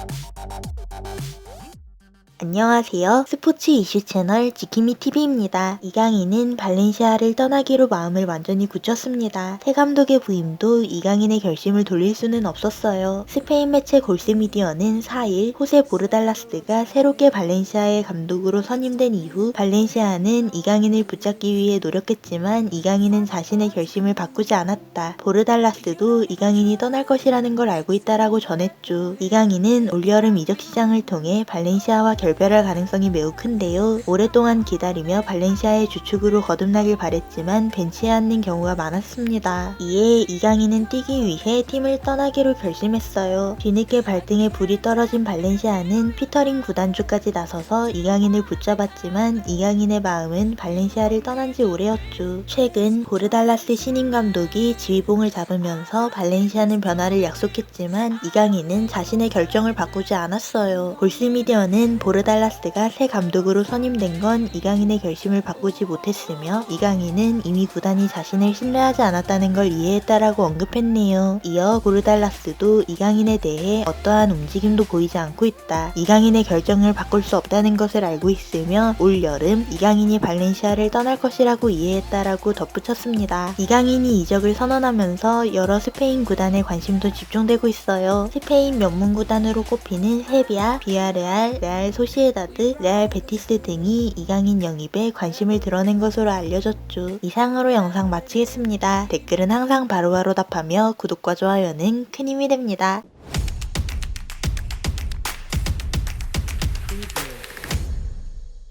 Thank you. 안녕하세요. 스포츠 이슈 채널 지키미 TV입니다. 이강인은 발렌시아를 떠나기로 마음을 완전히 굳혔습니다. 새 감독의 부임도 이강인의 결심을 돌릴 수는 없었어요. 스페인 매체 골스미디어는 4일 호세 보르달라스가 새롭게 발렌시아의 감독으로 선임된 이후 발렌시아는 이강인을 붙잡기 위해 노력했지만 이강인은 자신의 결심을 바꾸지 않았다. 보르달라스도 이강인이 떠날 것이라는 걸 알고 있다라고 전했죠. 이강인은 올여름 이적 시장을 통해 발렌시아와 결 별할 가능성이 매우 큰데요. 오랫동안 기다리며 발렌시아의 주축으로 거듭나길 바랬지만 벤치에 앉는 경우가 많았습니다. 이에 이강인은 뛰기 위해 팀을 떠나기로 결심했어요. 뒤늦게 발등에 불이 떨어진 발렌시아는 피터링 구단주까지 나서서 이강인을 붙잡았지만 이강인의 마음은 발렌시아를 떠난 지 오래였죠. 최근 보르달라스 신임 감독이 지휘봉을 잡으면서 발렌시아는 변화를 약속했지만 이강인은 자신의 결정을 바꾸지 않았어요. 골스미디어는 보르 달라스가 새 감독으로 선임된 건 이강인의 결심을 바꾸지 못했으며 이강인은 이미 구단이 자신을 신뢰하지 않았다는 걸 이해했다라고 언급했네요. 이어 보르달라스도 이강인에 대해 어떠한 움직임도 보이지 않고 있다. 이강인의 결정을 바꿀 수 없다는 것을 알고 있으며 올 여름 이강인이 발렌시아를 떠날 것이라고 이해했다라고 덧붙였습니다. 이강인이 이적을 선언하면서 여러 스페인 구단의 관심도 집중되고 있어요. 스페인 명문 구단으로 꼽히는 세비야, 비아레알, 레알 소시에다드, 레알 베티스 등이 이강인 영입에 관심을 드러낸 것으로 알려졌죠. 이상으로 영상 마치겠습니다. 댓글은 항상 바로바로 답하며 구독과 좋아요는 큰 힘이 됩니다.